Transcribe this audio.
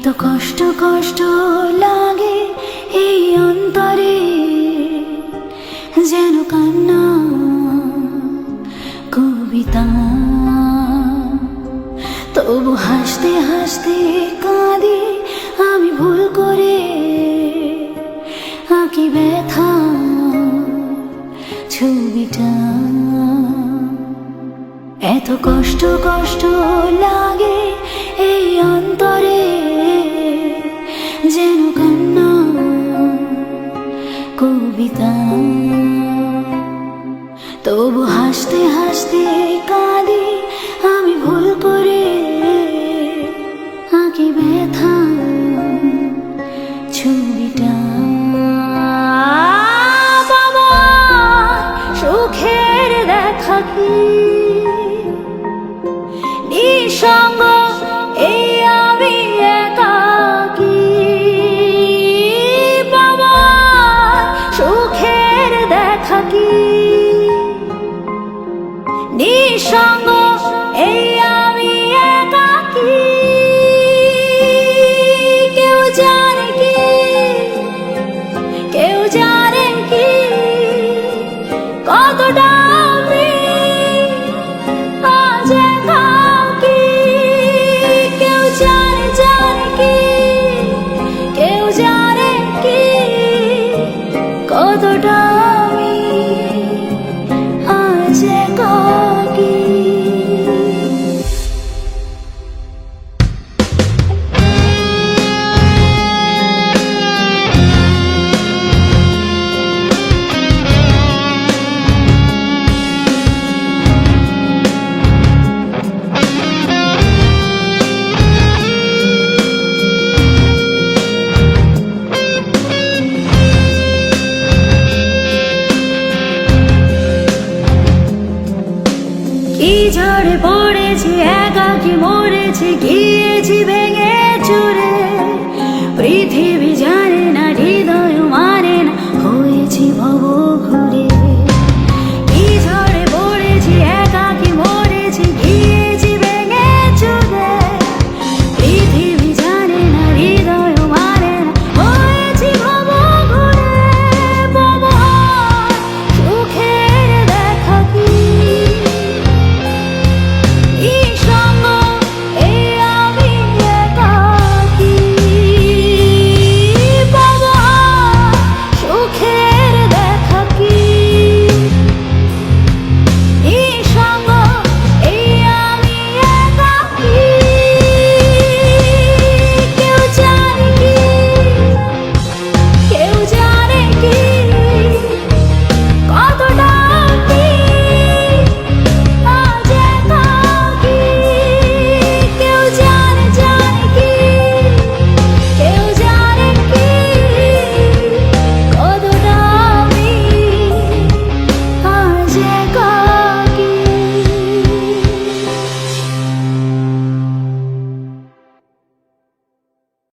এত কষ্ট কষ্ট লাগে এই অন্তরে। যেন কান্না কবিতা। তবু হাসতে হাসতে কাঁদি, আমি ভুল করে আঁকি ব্যথা ছবিটা। এত কষ্ট কষ্ট লাগে এই অন্তরে। কবিতা তবু হাসতে হাসতে কাঁদি, আমি ভুল করে আঁকি ব্যথা ছবিটা বাবা, সুখের দেখা কি? সুখের দেখা কি নিঃসঙ্গ এই আমি একাকি কেউ জানে কি? কেউ জানে ঝড়ে পড়েছি একাকি মরেছি গিয়েছি ভেঙে চুরে। পৃথিবী যা